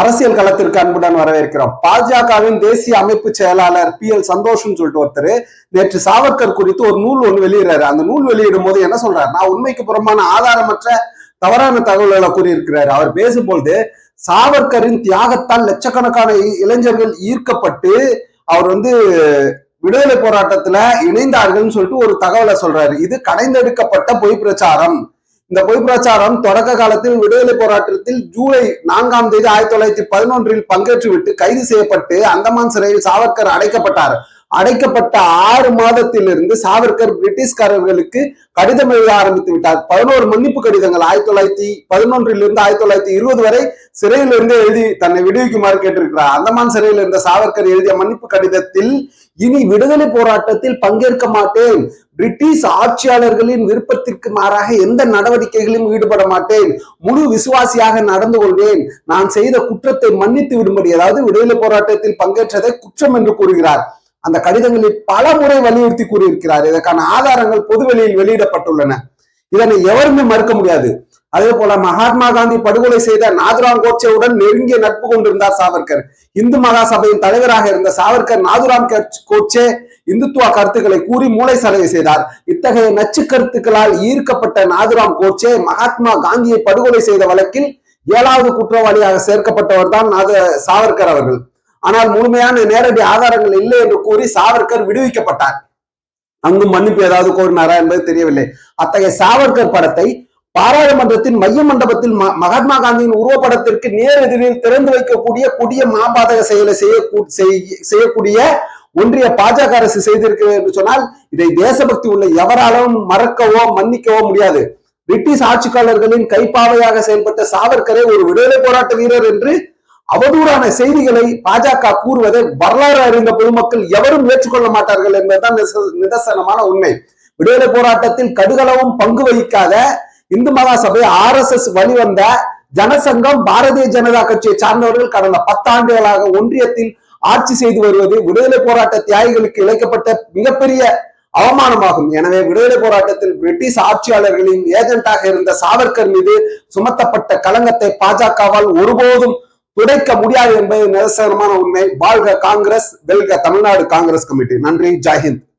அரசியல் களத்திற்கு அன்புடன் வரவேற்கிறோம். பாஜகவின் தேசிய அமைப்பு செயலாளர் பி எல் சந்தோஷ்னு சொல்லிட்டு ஒருத்தர் நேற்று சாவர்கர் குறித்து ஒரு நூல் ஒன்று வெளியிடுறாரு. அந்த நூல் வெளியிடும் போது என்ன சொல்றாரு நான் உண்மைக்கு புறமான ஆதாரமற்ற தவறான தகவல்களை கூறியிருக்கிறாரு. அவர் பேசும்பொழுது சாவர்கரின் தியாகத்தால் லட்சக்கணக்கான இளைஞர்கள் ஈர்க்கப்பட்டு அவர் வந்து விடுதலை போராட்டத்துல இணைந்தார்கள்னு சொல்லிட்டு ஒரு தகவலை சொல்றாரு. இது கடைந்தெடுக்கப்பட்ட பொய் பிரச்சாரம். இந்த பொய் பிரச்சாரம் தொடக்க காலத்தில் விடுதலை போராட்டத்தில் ஜூலை நான்காம் தேதி ஆயிரத்தி தொள்ளாயிரத்தி பதினொன்றில் பங்கேற்றுவிட்டு கைது செய்யப்பட்டு அந்தமான் சிறையில் சாவர்கர் அடைக்கப்பட்டார். அடைக்கப்பட்ட ஆறு மாதத்திலிருந்து சாவர்கர் பிரிட்டிஷ்காரர்களுக்கு கடிதம் எழுத ஆரம்பித்து விட்டார். பதினோரு மன்னிப்பு கடிதங்கள் ஆயிரத்தி தொள்ளாயிரத்தி பதினொன்றிலிருந்து ஆயிரத்தி தொள்ளாயிரத்தி இருபது வரை சிறையிலிருந்து எழுதி தன்னை விடுவிக்குமாறு கேட்டிருக்கிறார். அந்தமான் சிறையில் இருந்த சாவர்கர் எழுதிய மன்னிப்பு கடிதத்தில் இனி விடுதலை போராட்டத்தில் பங்கேற்க மாட்டேன். பிரிட்டிஷ் ஆட்சியாளர்களின் விருப்பத்திற்கு மாறாக எந்த நடவடிக்கைகளிலும் ஈடுபட மாட்டேன். முழு விசுவாசியாக நடந்து கொள்வேன். நான் செய்த குற்றத்தை மன்னித்து விடும்படி அதாவது விடுதலை போராட்டத்தில் பங்கேற்றதை குற்றம் என்று கூறுகிறார். அந்த கடிதங்களில் பல முறை வலியுறுத்தி கூறியிருக்கிறார். இதற்கான ஆதாரங்கள் பொதுவெளியில் வெளியிடப்பட்டுள்ளன. இதனை எவருமே மறுக்க முடியாது. அதே போல மகாத்மா காந்தி படுகொலை செய்த நாதுராம் கோட்சேவுடன் நெருங்கிய நட்பு கொண்டிருந்தார் சாவர்கர். இந்து மகா சபையின் தலைவராக இருந்த சாவர்கர் நாதுராம் கோட்சே இந்துத்துவ கருத்துக்களை கூறி மூளை சலவை செய்தார். இத்தகைய நச்சு கருத்துக்களால் ஈர்க்கப்பட்ட நாதுராம் கோட்சே மகாத்மா காந்தியை படுகொலை செய்த வழக்கில் ஏழாவது குற்றவாளியாக சேர்க்கப்பட்டவர் தான் நாத சாவர்கர் அவர்கள். ஆனால் முழுமையான நேரடி ஆதாரங்கள் இல்லை என்று கூறி சாவர்கர் விடுவிக்கப்பட்டார். அங்கும் மன்னிப்பு ஏதாவது கோரினாரா என்பது தெரியவில்லை. அத்தகைய சாவர்கர் படத்தை பாராளுமன்றத்தின் மைய மண்டபத்தில் ம- மகாத்மா காந்தியின் உருவப்படத்திற்கு நேர் எதிரில் திறந்து வைக்கக்கூடிய கொடிய மாபாதக செயலை செய்ய செய்யக்கூடிய ஒன்றிய பாஜக அரசு செய்திருக்கிறது என்று சொன்னால் இதை தேசபக்தி உள்ள எவராலும் மறக்கவோ மன்னிக்கவோ முடியாது. பிரிட்டிஷ் ஆட்சியாளர்களின் கைப்பாவையாக செயல்பட்ட சாவர்கரை ஒரு விடுதலை போராட்ட வீரர் என்று அவதூறான செய்திகளை பாஜக கூறுவதை வரலாறு அறிந்த பொதுமக்கள் எவரும் ஏற்றுக்கொள்ள மாட்டார்கள் என்பதுதான் நிதர்சனமான உண்மை. விடுதலை போராட்டத்தில் கடுகளவும் பங்கு வகிக்காத இந்து மகா சபை ஆர் எஸ் எஸ் வழிவந்த ஜனசங்கம் பாரதிய ஜனதா கட்சியை சார்ந்தவர்கள் கடந்த பத்தாண்டுகளாக ஒன்றியத்தில் ஆட்சி செய்து வருவது விடுதலை போராட்ட தியாகிகளுக்கு இழைக்கப்பட்ட மிகப்பெரிய அவமானமாகும். எனவே விடுதலை போராட்டத்தில் பிரிட்டிஷ் ஆட்சியாளர்களின் ஏஜென்ட்டாக இருந்த சாவர்கர் மீது சுமத்தப்பட்ட களங்கத்தை பாஜகவால் ஒருபோதும் துடைக்க முடியாது என்பது நிதர்சனமான உண்மை. வாழ்க காங்கிரஸ் வெல்க தமிழ்நாடு காங்கிரஸ் கமிட்டி. நன்றி. ஜெய்ஹிந்த்